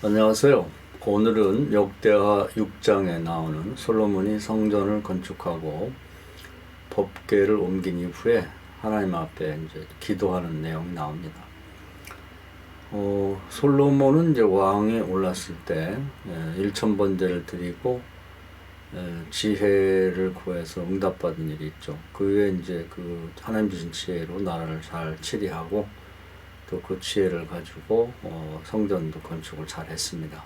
안녕하세요. 오늘은 역대하 6장에 나오는 솔로몬이 성전을 건축하고 법궤를 옮긴 이후에 하나님 앞에 이제 기도하는 내용이 나옵니다. 어, 솔로몬은 이제 왕에 올랐을 때 예, 일천번제를 드리고 예, 지혜를 구해서 응답받은 일이 있죠. 그 후에 이제 그 하나님 주신 지혜로 나라를 잘 치리하고 또 그 지혜를 가지고 어, 성전도 건축을 잘 했습니다.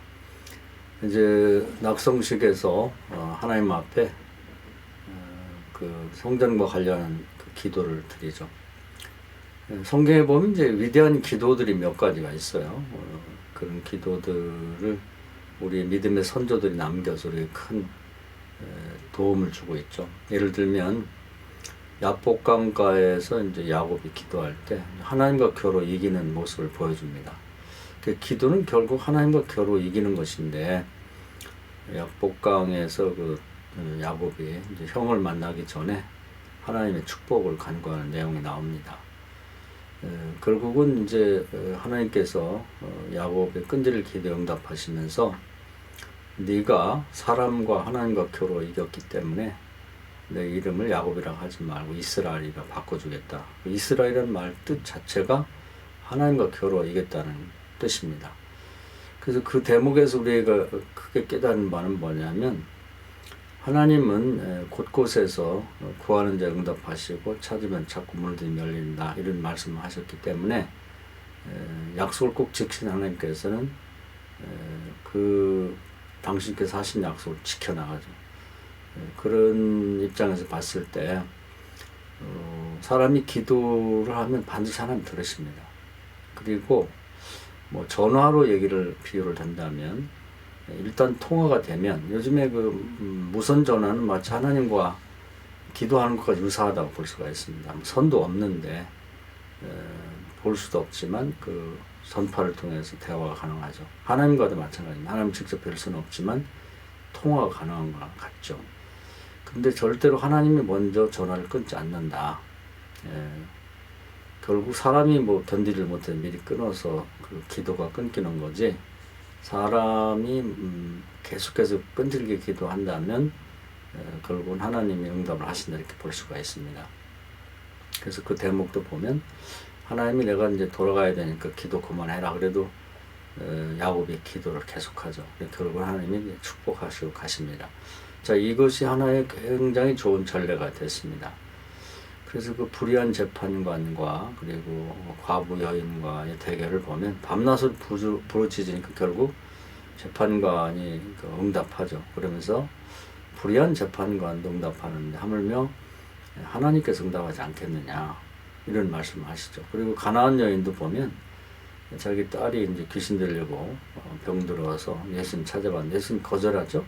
이제 낙성식에서 어, 하나님 앞에 어, 그 성전과 관련한 그 기도를 드리죠. 예, 성경에 보면 이제 위대한 기도들이 몇 가지가 있어요. 어, 그런 기도들을 우리 믿음의 선조들이 남겨서 우리에 큰 에, 도움을 주고 있죠. 예를 들면 야복강가에서 이제 야곱이 기도할 때 하나님과 겨루 이기는 모습을 보여줍니다. 그 기도는 결국 하나님과 겨루 이기는 것인데 야복강에서 그 어, 야곱이 형을 만나기 전에 하나님의 축복을 간구하는 내용이 나옵니다. 에, 결국은 이제 어, 하나님께서 어, 야곱의 끈질을 기도 응답하시면서 네가 사람과 하나님과 겨루 이겼기 때문에 내 이름을 야곱이라고 하지 말고 이스라엘이라 바꿔주겠다. 그 이스라엘이라는 말뜻 자체가 하나님과 이겼다는 뜻입니다. 그래서 그 대목에서 우리가 크게 깨달은 바는 뭐냐면 하나님은 에, 곳곳에서 구하는 자 응답하시고 찾으면 자꾸 문들이 열린다 이런 말씀을 하셨기 때문에 에, 약속을 꼭 지키신 하나님께서는 에, 그 당신께서 하신 약속을 지켜나가죠. 에, 그런 입장에서 봤을 때 어, 사람이 기도를 하면 반드시 하나님 들으십니다. 그리고 뭐 전화로 얘기를 비유를 한다면 일단 통화가 되면 요즘에 그 음, 무선 전화는 마치 하나님과 기도하는 것과 유사하다고 볼 수가 있습니다. 뭐 선도 없는데 에, 볼 수도 없지만 그 전파를 통해서 대화가 가능하죠. 하나님과도 마찬가지입니다. 하나님 직접 뵐 수는 없지만 통화가 가능한 것 같죠. 근데 절대로 하나님이 먼저 전화를 끊지 않는다. 예. 결국 사람이 뭐 견디를 못해 미리 끊어서 그 기도가 끊기는 거지. 사람이 음 계속해서 끈질게 기도한다면 에, 결국은 하나님이 응답을 하신다 이렇게 볼 수가 있습니다. 그래서 그 대목도 보면 하나님이 내가 이제 돌아가야 되니까 기도 그만해라 그래도 에, 야곱이 기도를 계속하죠. 결국 하나님이 축복하시고 가십니다. 자 이것이 하나의 굉장히 좋은 전례가 됐습니다. 그래서 그 불의한 재판관과 그리고 과부 여인과의 대결을 보면 밤낮을 부르짖으니까 결국 재판관이 그 응답하죠. 그러면서 불의한 재판관도 응답하는데 하물며 하나님께서 응답하지 않겠느냐 이런 말씀을 하시죠. 그리고 가나안 여인도 보면 자기 딸이 이제 귀신 들리고 어, 병 들어서 예수님 찾아봤는데 예수님 거절하죠.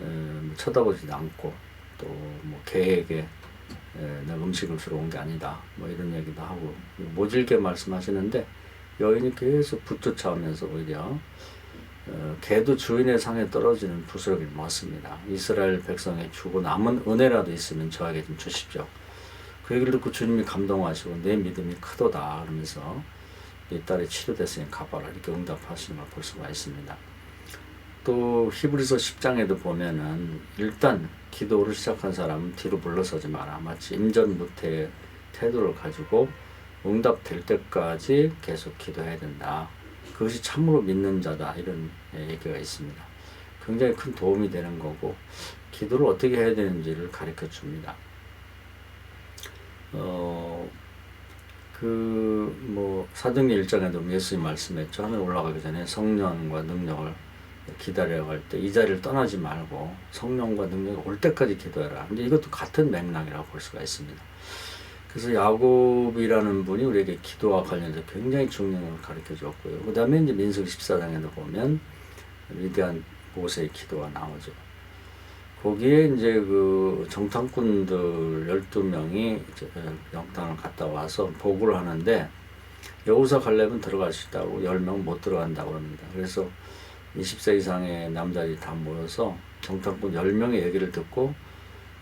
에, 뭐 쳐다보지도 않고 또뭐 계획에 에, 내가 음식을 주러 온 게 아니다. 뭐 이런 얘기도 하고 모질게 말씀하시는데 여인이 계속 붙쫓아오면서 오히려 어, 개도 주인의 상에 떨어지는 부스러기를 먹습니다. 이스라엘 백성이 주고 남은 은혜라도 있으면 저에게 좀 주십시오. 그 얘기를 듣고 주님이 감동하시고 내 믿음이 크도다 그러면서 네 딸이 치료됐으니 가봐라 이렇게 응답하시는 걸 볼 수가 있습니다. 또 히브리서 10장에도 보면은 일단 기도를 시작한 사람은 뒤로 물러서지 마라. 마치 임전무태의 태도를 가지고 응답될 때까지 계속 기도해야 된다. 그것이 참으로 믿는 자다. 이런 얘기가 있습니다. 굉장히 큰 도움이 되는 거고 기도를 어떻게 해야 되는지를 가르쳐 줍니다. 어, 그 뭐 사도행 1장에도 예수님 말씀했죠. 하늘 올라가기 전에 성령과 능력을 기다려 갈때이 자리를 떠나지 말고 성령과 능력이 올 때까지 기도해라. 근데 이것도 같은 맥락이라고 볼 수가 있습니다. 그래서 야곱이라는 분이 우리에게 기도와 관련해서 굉장히 중요한 걸 가르쳐 줬고요. 그 다음에 이제 민수기 14장에도 보면 위대한 모세의 기도가 나오죠. 거기에 이제 그 정탐꾼들 12명이 영당을 갔다 와서 보고를 하는데 여우사 갈렙은 들어갈 수 있다고 10명 못 들어간다고 합니다. 그래서 20세 이상의 남자들이 다 모여서 정탐꾼 10명의 얘기를 듣고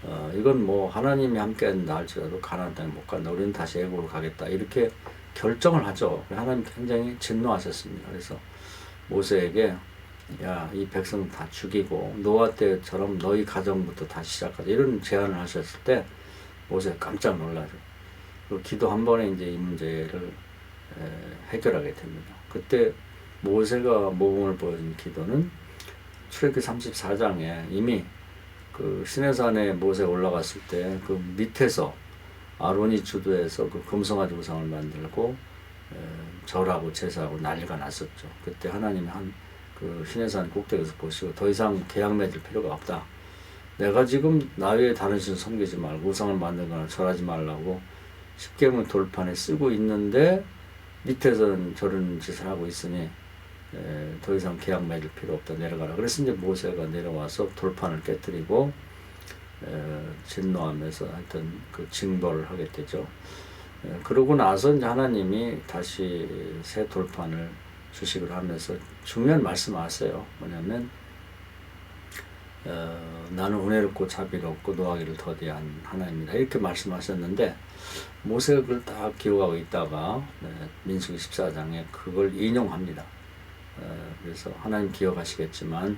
어, 이건 뭐 하나님이 함께 한다 할지라도 가나안 땅에 못 간다. 우리는 다시 애국으로 가겠다. 이렇게 결정을 하죠. 하나님 굉장히 진노하셨습니다. 그래서 모세에게 야 이 백성 다 죽이고 노아 때처럼 너희 가정부터 다시 시작하자 이런 제안을 하셨을 때 모세 깜짝 놀라죠. 그 기도 한 번에 이제 이 문제를 에, 해결하게 됩니다. 그때 모세가 모범을 보여준 기도는 출애굽기 34장에 이미 그 시내산에 모세 올라갔을 때 그 밑에서 아론이 주도해서 그 금송아지 우상을 만들고 에, 절하고 제사하고 난리가 났었죠. 그때 하나님이 한그 시내산 꼭대기에서 보시고 더 이상 계약 맺을 필요가 없다. 내가 지금 나 외에 다른 신 섬기지 말고 우상을 만들거나 절하지 말라고 십계명 돌판에 쓰고 있는데 밑에서는 저런 짓을 하고 있으니 에, 더 이상 계약 맺을 필요 없다 내려가라. 그래서 이제 모세가 내려와서 돌판을 깨뜨리고 에, 진노하면서 하여튼 그 징벌을 하게 되죠. 에, 그러고 나서 이제 하나님이 다시 새 돌판을 주식을 하면서 중요한 말씀하세요. 뭐냐면 어, 나는 은혜롭고 자비롭고 노하기를 더디한 하나님이다 이렇게 말씀하셨는데 모세가 그걸 딱 기억하고 있다가 네, 민수기 14장에 그걸 인용합니다. 어, 그래서 하나님 기억하시겠지만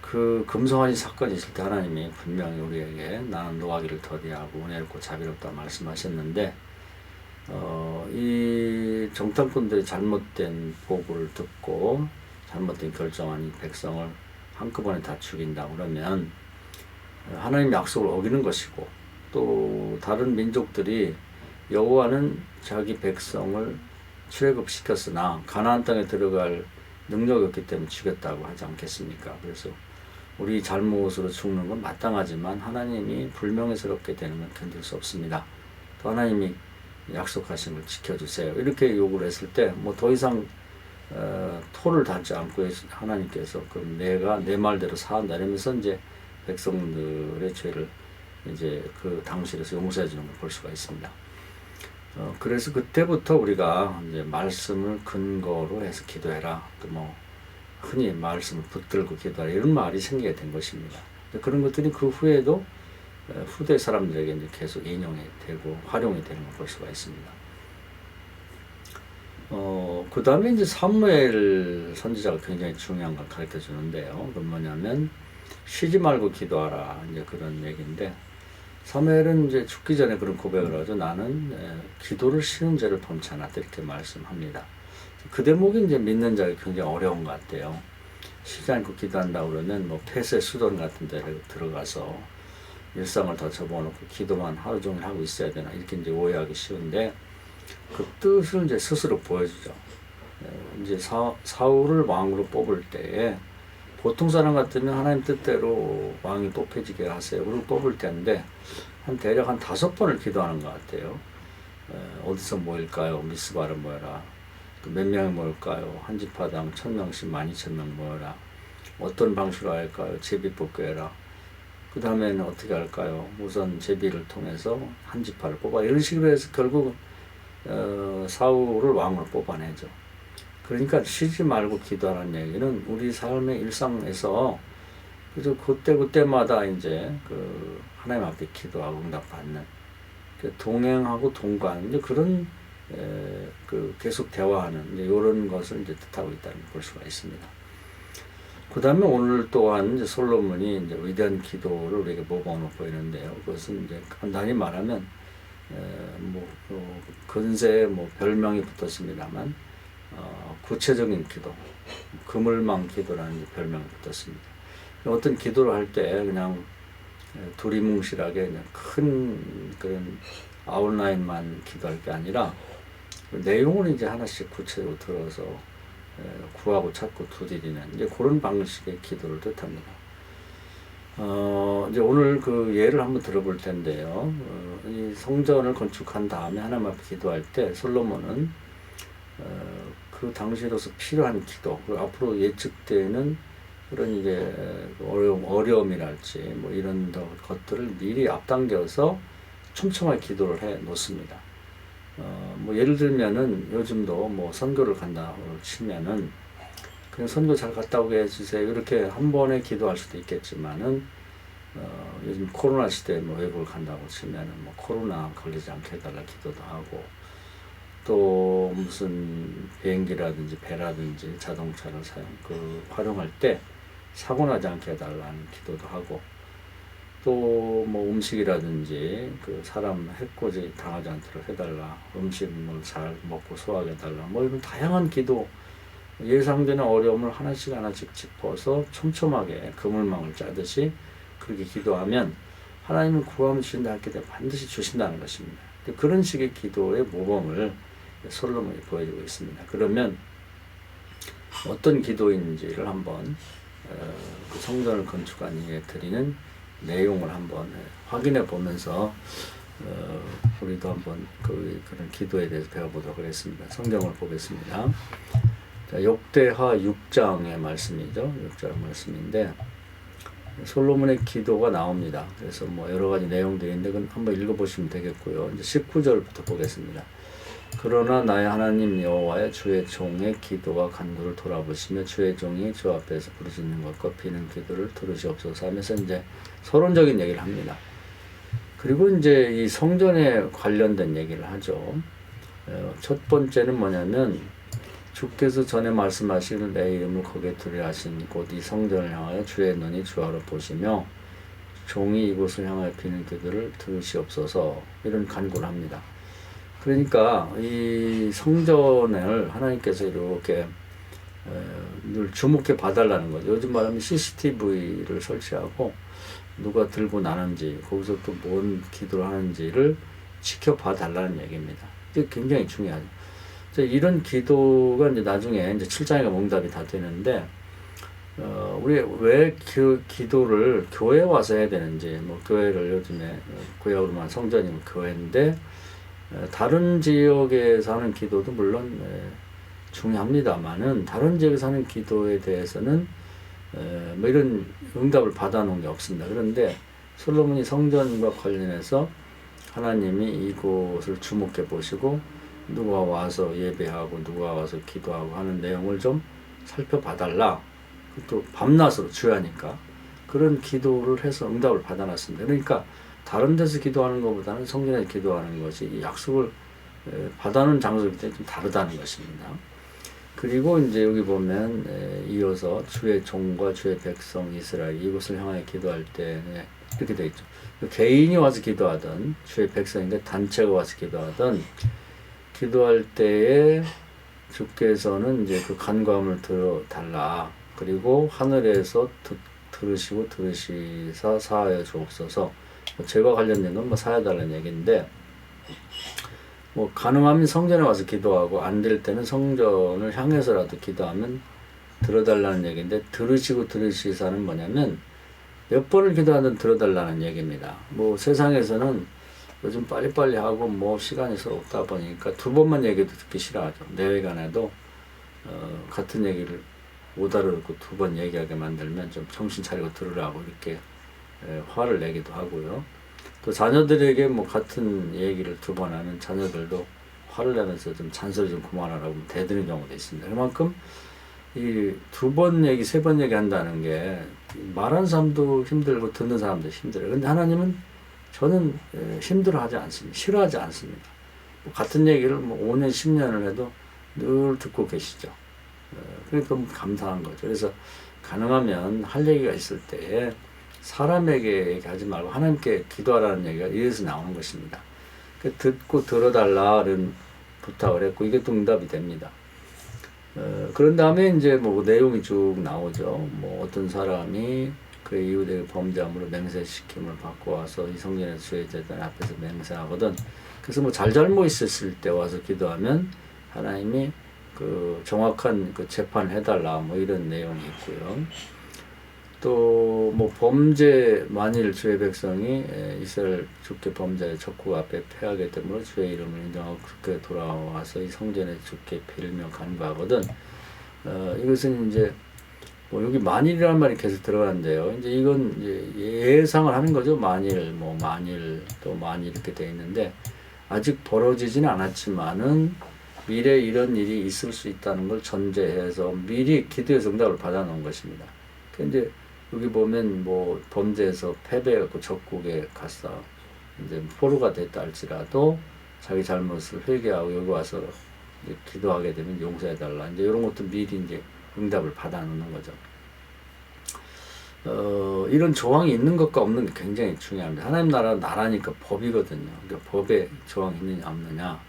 그 금송아지 사건이 있을 때 하나님이 분명히 우리에게 나는 노하기를 더디하고 은혜롭고 자비롭다 말씀하셨는데 어, 이 정탐꾼들의 잘못된 보고를 듣고 잘못된 결정한 이 백성을 한꺼번에 다 죽인다 그러면 하나님 약속을 어기는 것이고 또 다른 민족들이 여호와는 자기 백성을 출애굽시켰으나 가나안 땅에 들어갈 능력이 없기 때문에 죽였다고 하지 않겠습니까? 그래서 우리 잘못으로 죽는 건 마땅하지만 하나님이 불명예스럽게 되는 건 견딜 수 없습니다. 또 하나님이 약속하신 걸 지켜주세요. 이렇게 요구를 했을 때 뭐 더 이상 어, 토를 닿지 않고 하나님께서 그럼 내가 내 말대로 사한다 이러면서 이제 백성들의 죄를 이제 그 당실에서 용서해 주는 걸 볼 수가 있습니다. 어, 그래서 그때부터 우리가 이제 말씀을 근거로 해서 기도해라. 또뭐 흔히 말씀을 붙들고 기도하라 이런 말이 생기게 된 것입니다. 그런 것들이 그 후에도 어, 후대 사람들에게 이제 계속 인용이 되고 활용이 되는 걸 볼 수가 있습니다. 어, 그 다음에 이제 사무엘 선지자가 굉장히 중요한 걸 가르쳐 주는데요. 그 뭐냐면, 쉬지 말고 기도하라. 이제 그런 얘기인데, 사무엘은 이제 죽기 전에 그런 고백을 하죠. 나는 에, 기도를 쉬는 죄를 범치 않았다. 이렇게 말씀합니다. 그 대목이 이제 믿는 자가 굉장히 어려운 것 같아요. 쉬지 않고 기도한다 그러면 뭐 폐쇄 수돈 같은 데 들어가서 일상을 다 접어놓고 기도만 하루 종일 하고 있어야 되나 이렇게 이제 오해하기 쉬운데 그 뜻을 이제 스스로 보여주죠. 에, 이제 사, 사울을 왕으로 뽑을 때에 보통 사람 같으면 하나님 뜻대로 왕이 뽑혀지게 하세요. 그리고 뽑을 텐데 한 대략 한 다섯 번을 기도하는 것 같아요. 에, 어디서 모일까요? 미스바를 모여라. 또몇 명이 모일까요? 한 집화당 천 명씩 만 이천 명 모여라. 어떤 방식으로 할까요? 제비 뽑게 해라. 그 다음에는 어떻게 할까요? 우선 제비를 통해서 한 지파를 뽑아. 이런 식으로 해서 결국 어, 사울을 왕으로 뽑아내죠. 그러니까 쉬지 말고 기도하는 얘기는 우리 삶의 일상에서 그저 그때 그때마다 이제 그 하나님 앞에 기도하고 응답받는 그 동행하고 동관 이제 그런 에, 그 계속 대화하는 이제 이런 것을 이제 뜻하고 있다는 걸 볼 수가 있습니다. 그 다음에 오늘 또한 이제 솔로몬이 이제 위대한 기도를 우리에게 모범으로 보이는데요. 그것은 이제 간단히 말하면 에, 뭐 어, 근세에 뭐 별명이 붙었습니다만 어, 구체적인 기도, 그물망 기도라는 이제 별명이 붙었습니다. 어떤 기도를 할 때 그냥 두리뭉실하게 그냥 큰 그런 아웃라인만 기도할 게 아니라 그 내용을 이제 하나씩 구체적으로 들어서 구하고 찾고 두드리는 이제 그런 방식의 기도를 뜻합니다. 어, 이제 오늘 그 예를 한번 들어볼 텐데요. 어, 이 성전을 건축한 다음에 하나님 앞에 기도할 때 솔로몬은 어, 그 당시로서 필요한 기도, 그리고 앞으로 예측되는 그런 이제 어려움, 어려움이랄지 뭐 이런 것들을 미리 앞당겨서 촘촘하게 기도를 해 놓습니다. 어, 뭐 예를 들면은 요즘도 뭐 선교를 간다고 치면은 그냥 선교 잘 갔다 오게 해주세요. 이렇게 한 번에 기도할 수도 있겠지만은 어, 요즘 코로나 시대에 뭐 외국을 간다고 치면은 뭐 코로나 걸리지 않게 해달라 기도도 하고 또 무슨 비행기라든지 배라든지 자동차를 사용 그 활용할 때 사고 나지 않게 해달라는 기도도 하고 또 뭐 음식이라든지 그 사람 해코지 당하지 않도록 해달라 음식물 잘 먹고 소화하게 해달라 뭐 이런 다양한 기도 예상되는 어려움을 하나씩 하나씩 짚어서 촘촘하게 그물망을 짜듯이 그렇게 기도하면 하나님은 구하면 주신다 했기 때문에 반드시 주신다는 것입니다. 그런 식의 기도의 모범을 솔로몬이 보여주고 있습니다. 그러면 어떤 기도인지를 한번 어, 그 성전을 건축한 이에 드리는 내용을 한번 확인해 보면서 어, 우리도 한번 그, 그런 기도에 대해서 배워보도록 하겠습니다. 성경을 보겠습니다. 자, 역대하 6장의 말씀이죠. 6장 말씀인데 솔로몬의 기도가 나옵니다. 그래서 뭐 여러 가지 내용들이 있는데 그건 한번 읽어보시면 되겠고요. 이제 19절부터 보겠습니다. 그러나 나의 하나님 여호와의 주의 종의 기도와 간구를 돌아보시며 주의 종이 주 앞에서 부르짖는 것과 비는 기도를 들으시옵소서 하면서 이제 서론적인 얘기를 합니다. 그리고 이제 이 성전에 관련된 얘기를 하죠. 어, 첫 번째는 뭐냐면 주께서 전에 말씀하시는 내 이름을 거기에 두려 하신 곳 이 성전을 향하여 주의 눈이 주하로 보시며 종이 이곳을 향하여 비는 기도를 들으시옵소서 이런 간구를 합니다. 그러니까 이 성전을 하나님께서 이렇게 어, 늘 주목해 봐달라는 거죠. 요즘 말하면 CCTV를 설치하고 누가 들고 나는지 거기서 또 뭔 기도를 하는지를 지켜봐 달라는 얘기입니다. 이게 굉장히 중요하죠. 이런 기도가 이제 나중에 이제 7장에 응답이 다 되는데 어, 우리 왜그 기도를 교회 와서 해야 되는지 뭐 교회를 요즘에 구약으로만 성전이면 교회인데 어, 다른 지역에서 하는 기도도 물론 에, 중요합니다만은 다른 지역에서 하는 기도에 대해서는 에, 뭐 이런 응답을 받아놓은 게 없습니다. 그런데 솔로몬이 성전과 관련해서 하나님이 이곳을 주목해 보시고 누가 와서 예배하고 누가 와서 기도하고 하는 내용을 좀 살펴봐달라. 또 밤낮으로 주야니까 그런 기도를 해서 응답을 받아놨습니다. 그러니까 다른 데서 기도하는 것보다는 성전에서 기도하는 것이 이 약속을 장소이기 때문에 좀 다르다는 것입니다. 그리고 이제 여기 보면 에, 이어서 주의 종과 주의 백성 이스라엘 이곳을 향하여 기도할 때 네, 이렇게 되어 있죠. 개인이 와서 기도하든 주의 백성인데 단체가 와서 기도하든 기도할 때에 주께서는 이제 그 간과함을 들어 달라. 그리고 하늘에서 듣, 들으시고 들으시사 사하여 주옵소서. 뭐 죄와 관련된 건 뭐 사야 달라는 얘기인데 뭐 가능하면 성전에 와서 기도하고 안 될 때는 성전을 향해서라도 기도하면 들어달라는 얘기인데 들으시고 들으시사는 뭐냐면 몇 번을 기도하든 들어달라는 얘기입니다. 뭐 세상에서는 요즘 빨리빨리 하고 뭐 시간이 서로 없다 보니까 두 번만 얘기도 듣기 싫어하죠. 내외간에도 어, 같은 얘기를 못 알아듣고 두 번 얘기하게 만들면 좀 정신 차리고 들으라고 이렇게 에, 화를 내기도 하고요. 또 자녀들에게 뭐 같은 얘기를 두 번 하는 자녀들도 화를 내면서 좀 잔소리 좀 그만하라고 대드는 경우도 있습니다. 그만큼 이 두 번 얘기, 세 번 얘기 한다는 게 말하는 사람도 힘들고 듣는 사람도 힘들어요. 근데 하나님은 저는 에, 힘들어하지 않습니다. 싫어하지 않습니다. 뭐 같은 얘기를 뭐 5년, 10년을 해도 늘 듣고 계시죠. 어, 그러니까 너무 감사한 거죠. 그래서 가능하면 할 얘기가 있을 때 사람에게 얘기하지 말고 하나님께 기도하라는 얘기가 이래서 나오는 것입니다. 그 듣고 들어달라는 부탁을 했고 이게 또 응답이 됩니다. 어, 그런 다음에 이제 뭐 내용이 쭉 나오죠. 뭐 어떤 사람이 그 이웃에게 범죄함으로 맹세시킴을 받고 와서 이 주의 재단 앞에서 맹세하거든. 그래서 뭐 잘잘못 있었을 때 와서 기도하면 하나님이 그 정확한 그 재판을 해달라 뭐 이런 내용이 있고요. 또 뭐 범죄 만일 주의 백성이 에, 이스라엘 주께 범죄의 적국 앞에 패하게 되므로 주의 이름을 인정하고 그렇게 돌아와서 이 성전에 주께 빌며 간구하거든. 어, 이것은 이제 뭐 여기 만일이라는 말이 계속 들어가는데요. 이제 이건 이제 예상을 하는 거죠. 만일, 뭐 만일, 또 만일 이렇게 돼 있는데 아직 벌어지지는 않았지만은 미래 이런 일이 있을 수 있다는 걸 전제해서 미리 기도의 응답을 받아놓은 것입니다. 근데 여기 보면 뭐 범죄에서 패배했고 적국에 갔어 이제 포로가 됐다 할지라도 자기 잘못을 회개하고 여기 와서 기도하게 되면 용서해달라. 이제 이런 것도 미리 이제 응답을 받아놓는 거죠. 어, 이런 조항이 있는 것과 없는 게 굉장히 중요합니다. 하나님 나라 나라니까 법이거든요. 그러니까 법에 조항이 있느냐 없느냐.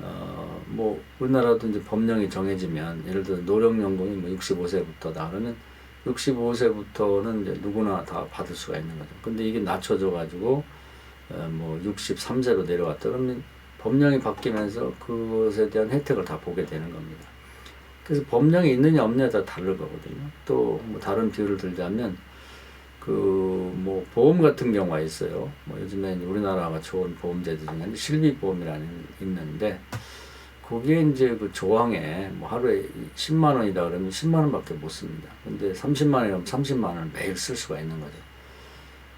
어, 뭐 우리나라도 이제 법령이 정해지면 예를 들어 노령연금이 뭐 65세부터다 그러면 65세부터는 이제 누구나 다 받을 수가 있는 거죠. 근데 이게 낮춰져 가지고 어, 뭐 63세로 내려왔다 그러면 법령이 바뀌면서 그것에 대한 혜택을 다 보게 되는 겁니다. 그래서 법령이 있느냐 없느냐 다 다를 거거든요. 또 뭐 다른 비유를 들자면 그 뭐 보험 같은 경우가 있어요. 뭐 요즘에 우리나라가 좋은 보험제도 중에 실비보험이라는 게 있는데 거기에 이제 그 조항에 뭐 하루에 10만 원이다 그러면 10만 원밖에 못 씁니다. 근데 30만 원이면 30만 원을 매일 쓸 수가 있는 거죠.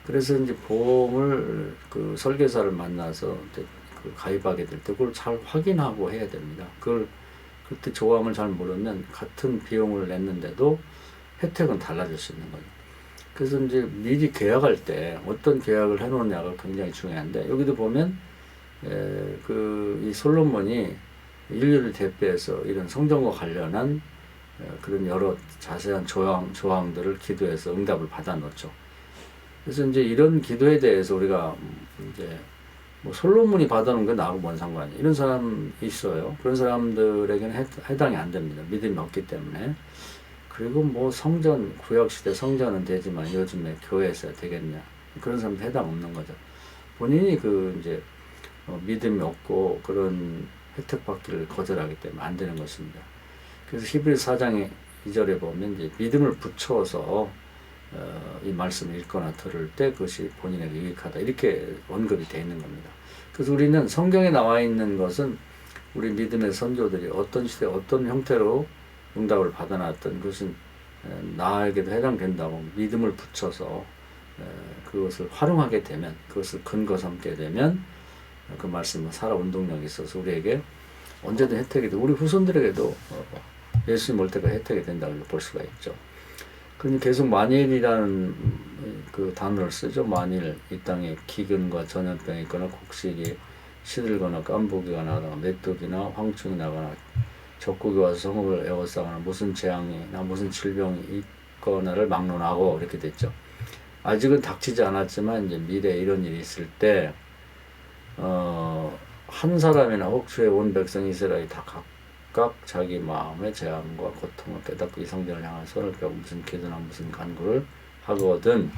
그래서 이제 보험을 그 설계사를 만나서 그 가입하게 될 때 그걸 잘 확인하고 해야 됩니다. 그걸 그때 조항을 잘 모르면 같은 비용을 냈는데도 혜택은 달라질 수 있는 거죠. 그래서 이제 미리 계약할 때 어떤 계약을 해놓느냐가 굉장히 중요한데 여기도 보면 그 이 솔로몬이 인류를 대표해서 이런 성전과 관련한 에, 그런 여러 자세한 조항 조항들을 기도해서 응답을 받아 놓죠. 그래서 이제 이런 기도에 대해서 우리가 음, 이제 뭐 솔로몬이 받아놓은 게 나하고 뭔 상관이야. 이런 사람 있어요. 그런 사람들에게는 해, 해당이 안 됩니다. 믿음이 없기 때문에. 그리고 뭐 성전, 구약시대 성전은 되지만 요즘에 교회에서 되겠냐. 그런 사람도 해당 없는 거죠. 본인이 그 이제 어, 믿음이 없고 그런 혜택 받기를 거절하기 때문에 안 되는 것입니다. 그래서 히브리 4장의 2절에 보면 이제 믿음을 붙여서 어, 이 말씀을 읽거나 들을 때 그것이 본인에게 유익하다 이렇게 언급이 되어 있는 겁니다. 그래서 우리는 성경에 나와 있는 것은 우리 믿음의 선조들이 어떤 시대 어떤 형태로 응답을 받아놨던 그것은 에, 나에게도 해당된다고 믿음을 붙여서 에, 그것을 활용하게 되면 그것을 근거 삼게 되면 그 말씀은 살아 운동력이 있어서 우리에게 언제든 혜택이 되고 우리 후손들에게도 어, 예수님 올 때가 혜택이 된다고 볼 수가 있죠. 그럼 계속 만일이라는 그 단어를 쓰죠. 만일 이 땅에 기근과 전염병이 있거나 곡식이 시들거나 깐부기가 나거나 메뚜기나 황충이 나거나 적국이 와서 성읍을 에워싸거나 무슨 재앙이나 무슨 질병이 있거나를 막론하고 이렇게 됐죠. 아직은 닥치지 않았지만 이제 미래에 이런 일이 있을 때 어, 한 사람이나 혹수의 온 백성 이스라엘이 다 각각 자기 마음의 재앙과 고통을 깨닫고 이 성전을 향한 손을 펴고 무슨 기도나 무슨 간구를 하거든.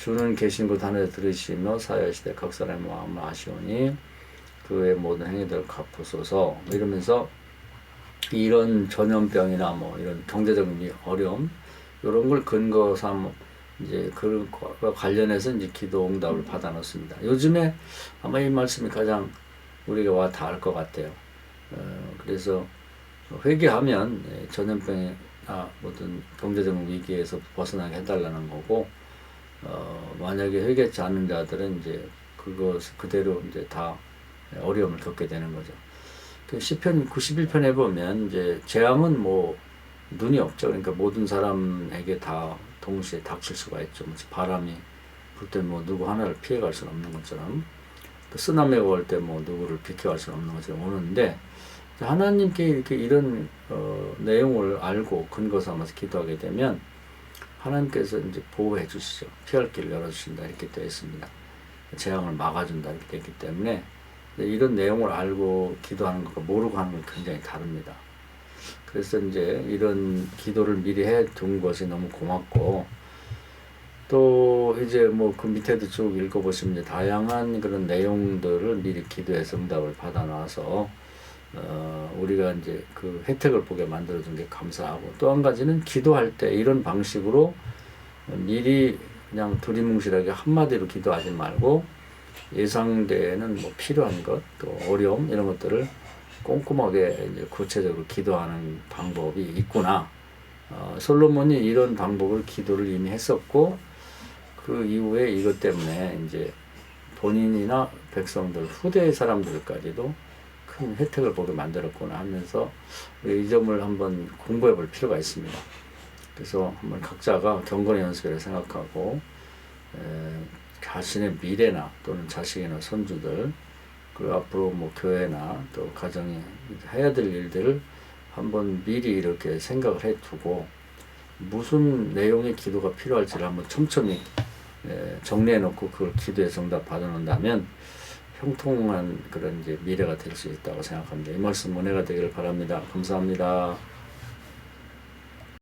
주는 계신 곳 하늘에 들으시며 사여시대 각 사람의 마음을 아시오니 그의 모든 행위들을 갚으소서. 뭐 이러면서 이런 전염병이나 뭐 이런 경제적인 어려움 이런 걸 근거 삼 이제 그것과 관련해서 이제 기도 응답을 받아 놓습니다. 요즘에 아마 이 말씀이 가장 우리가 와 닿을 것 같아요. 어, 그래서 회개하면 예, 전염병이나 모든 경제적 위기에서 벗어나게 해달라는 거고, 어, 만약에 회개치 않는 자들은 이제 그것 그대로 이제 다 어려움을 겪게 되는 거죠. 그 시편 91편에 보면 이제 재앙은 뭐 눈이 없죠. 그러니까 모든 사람에게 다 동시에 닥칠 수가 있죠. 뭐 바람이 불 때 뭐 누구 하나를 피해갈 수는 없는 것처럼 또 쓰나미가 올 때 뭐 누구를 비켜갈 수는 없는 것처럼 오는데 하나님께 이렇게 이런 어, 내용을 알고 근거 삼아서 기도하게 되면 하나님께서 이제 보호해 주시죠. 피할 길을 열어주신다 이렇게 되어 있습니다. 재앙을 막아준다 이렇게 되기 때문에 이런 내용을 알고 기도하는 것과 모르고 하는 건 굉장히 다릅니다. 그래서 이제 이런 기도를 미리 해 둔 것이 너무 고맙고 또 이제 뭐 그 밑에도 쭉 읽어보시면 다양한 그런 내용들을 미리 기도해서 응답을 받아놔서 어 우리가 이제 그 혜택을 보게 만들어준 게 감사하고 또 한 가지는 기도할 때 이런 방식으로 미리 그냥 두리뭉실하게 한마디로 기도하지 말고 예상되는 뭐 필요한 것 또 어려움 이런 것들을 꼼꼼하게 이제 구체적으로 기도하는 방법이 있구나. 어, 솔로몬이 이런 방법을 기도를 이미 했었고 그 이후에 이것 때문에 이제 본인이나 백성들 후대 사람들까지도 큰 혜택을 보게 만들었구나 하면서 이 점을 한번 공부해 볼 필요가 있습니다. 그래서 한번 각자가 경건의 연습을 생각하고 에, 자신의 미래나 또는 자식이나 손주들 그리고 앞으로 뭐 교회나 또 가정에 해야 될 일들을 한번 미리 이렇게 생각을 해 두고 무슨 내용의 기도가 필요할지를 한번 촘촘히 예, 정리해 놓고 그걸 기도의 정답 받아 놓는다면 형통한 그런 이제 미래가 될 수 있다고 생각합니다. 이 말씀 은혜가 되기를 바랍니다. 감사합니다.